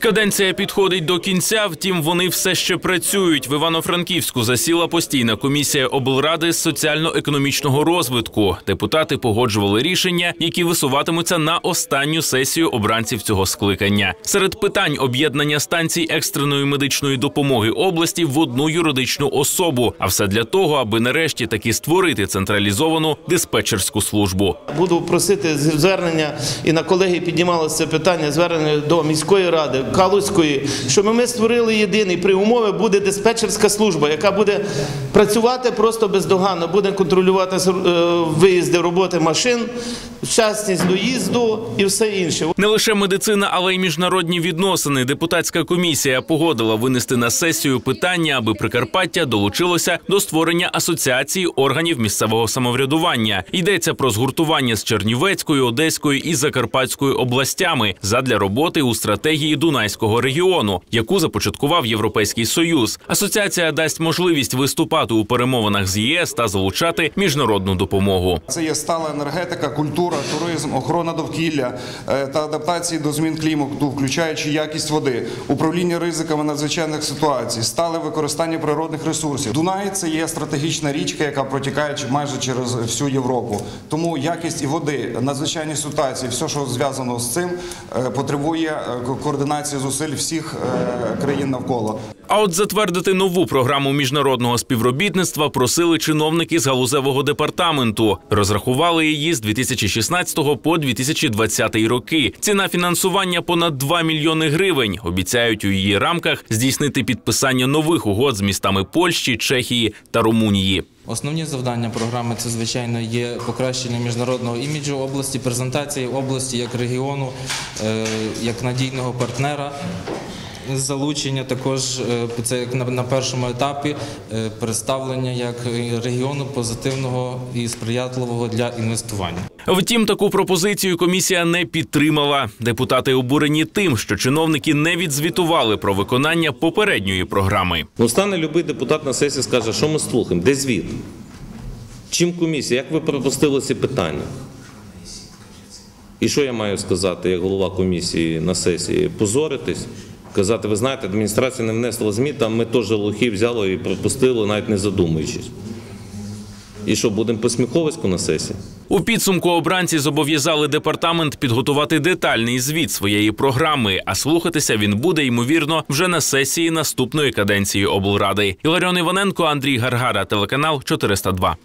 Каденція підходить до кінця, втім вони все ще працюють. В Івано-Франківську засіла постійна комісія облради з соціально-економічного розвитку. Депутати погоджували рішення, які висуватимуться на останню сесію обранців цього скликання. Серед питань об'єднання станцій екстреної медичної допомоги області в одну юридичну особу. А все для того, аби нарешті таки створити централізовану диспетчерську службу. Буду просити звернення, і на колеги піднімалося питання звернення до міської ради, Калузької, щоб ми створили єдиний при умові буде диспетчерська служба, яка буде працювати просто бездоганно, буде контролювати е, виїзди роботи машин, вчасність доїзду і все інше. Не лише медицина, але й міжнародні відносини. Депутатська комісія погодила винести на сесію питання, аби Прикарпаття долучилося до створення асоціації органів місцевого самоврядування. Йдеться про згуртування з Чернівецькою, Одеською і Закарпатською областями задля роботи у стратегії Дунайського регіону, яку започаткував Європейський Союз. Асоціація дасть можливість виступати у перемовинах з ЄС та залучати міжнародну допомогу. Це є стала енергетика, культура, туризм, охорона довкілля е, та адаптації до змін клімату, включаючи якість води, управління ризиками надзвичайних ситуацій, стале використання природних ресурсів. Дунай це є стратегічна річка, яка протікає майже через всю Європу. Тому якість і води, надзвичайні ситуації, все, що зв'язано з цим, е, потребує е, координації зусиль всіх країн навколо. А от затвердити нову програму міжнародного співробітництва просили чиновники з галузевого департаменту. Розрахували її з 2016 по 2020 роки. Ціна фінансування понад 2 мільйони гривень. Обіцяють у її рамках здійснити підписання нових угод з містами Польщі, Чехії та Румунії. Основні завдання програми це звичайно є покращення міжнародного іміджу області, презентації області як регіону, е, як надійного партнера. Залучення також е, це як на першому етапі е, представлення як регіону позитивного і сприятливого для інвестування. Втім, таку пропозицію комісія не підтримала. Депутати обурені тим, що чиновники не відзвітували про виконання попередньої програми. Ну стане любий депутат на сесії, скаже, що ми слухаємо, де звіт? Чим комісія? Як ви пропустили ці питання? І що я маю сказати як голова комісії на сесії? Позоритись? Казати, ви знаєте, адміністрація не внесла змін, там ми теж лохи взяли і пропустили, навіть не задумуючись. І що, будемо посміховиську на сесії? У підсумку обранці зобов'язали департамент підготувати детальний звіт своєї програми, а слухатися він буде ймовірно вже на сесії наступної каденції облради. Іларіон Іваненко, Андрій Гаргара, телеканал 402.